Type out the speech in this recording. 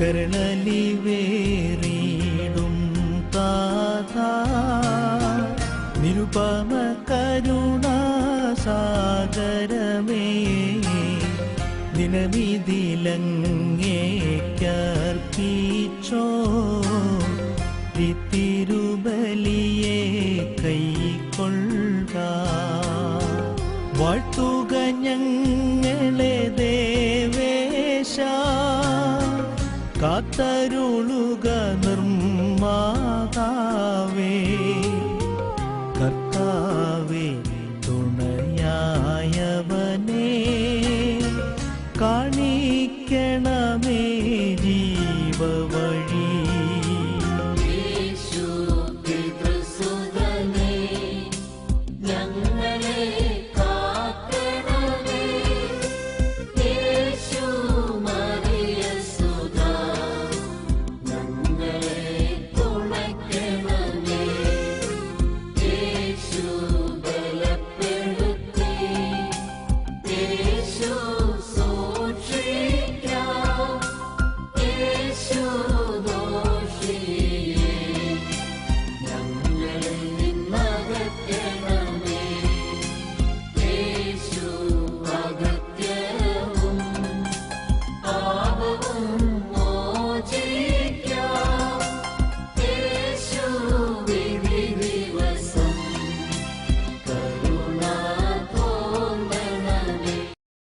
കരളലിവേറിയിടും താതാ. നിരുപമ കരുണാസാഗരമേ. ദിനമിതിലങ്ങേക്കർപ്പിച്ചോ തിരുബലിയെ കൈക്കൊള്ളുക വാഴ്ത്തുക ഞങ്ങളെ ദേവേശ. കാത്തരുളുക നിർമ്മാതാവേ കർത്താവേ തുണയായവനേ കാണി you.